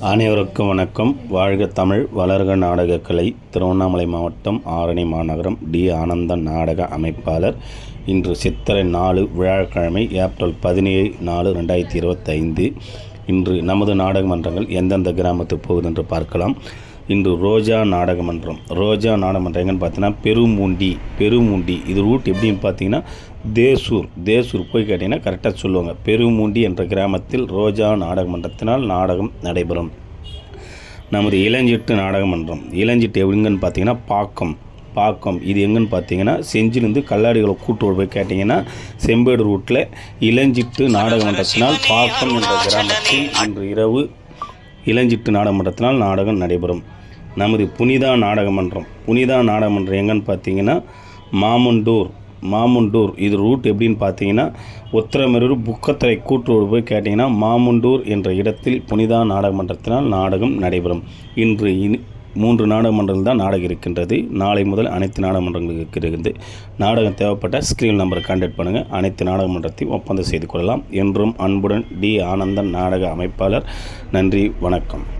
அனைவருக்கும் வணக்கம். வாழ்க தமிழ் வளர்க நாடகக்கலை திருவண்ணாமலை மாவட்டம் ஆரணி மாநகரம் டி. ஆனந்தன் நாடக அமைப்பாளர். இன்று சித்திரை நாலு வியாழக்கிழமை ஏப்ரல் பதினேழு நாலு ரெண்டாயிரத்தி இருபத்தைந்து. இன்று நமது நாடக மன்றங்கள் எந்தெந்த கிராமத்துக்கு போகுது என்று பார்க்கலாம். இன்று ரோஜா நாடகமன்றம். ரோஜா நாடகமன்றம் எங்கன்னு பார்த்தீங்கன்னா பெருமூண்டி பெருமூண்டி. இது ரூட் எப்படின்னு பார்த்தீங்கன்னா தேசூர். தேசூர் போய் கேட்டிங்கன்னா கரெக்டாக சொல்லுவாங்க. பெருமூண்டி என்ற கிராமத்தில் ரோஜா நாடகமன்றத்தினால் நாடகம் நடைபெறும். நமது இளஞ்சிட்டு நாடகமன்றம். இளஞ்சிட்டு எங்கன்னு பார்த்தீங்கன்னா பாக்கம். பாக்கம். இது எங்கன்னு பார்த்தீங்கன்னா செஞ்சிலிருந்து கல்லாடிகளை கூட்டு போய் கேட்டிங்கன்னா செம்பேடு ரூட்டில் இளஞ்சிட்டு நாடகமன்றத்தினால் பாக்கம் என்ற கிராமத்தில் இன்று இரவு இளஞ்சிட்டு நாடகமன்றத்தினால் நாடகம் நடைபெறும். நமது புனிதா நாடகமன்றம். புனிதா நாடகமன்றம் எங்கன்னு பார்த்தீங்கன்னா மாமுண்டூர். மாமுண்டூர் இது ரூட் எப்படின்னு பார்த்தீங்கன்னா உத்தரமேரூர் புக்கத்தரை கூட்டுறவு போய் கேட்டிங்கன்னா மாமுண்டூர் என்ற இடத்தில் புனிதா நாடகமன்றத்தினால் நாடகம் நடைபெறும். இன்று இனி மூன்று நாடகமன்றங்கள் தான் நாடகம் இருக்கின்றது. நாளை முதல் அனைத்து நாடகமன்றங்களுக்கு இருக்கிறது நாடகம் தேவைப்பட்ட ஸ்க்ரீன் நம்பரை கான்டாக்ட் பண்ணுங்கள் அனைத்து நாடகமன்றத்தையும் ஒப்பந்தம் செய்து கொள்ளலாம். என்றும் அன்புடன் டி. ஆனந்தன் நாடக அமைப்பாளர் நன்றி வணக்கம்.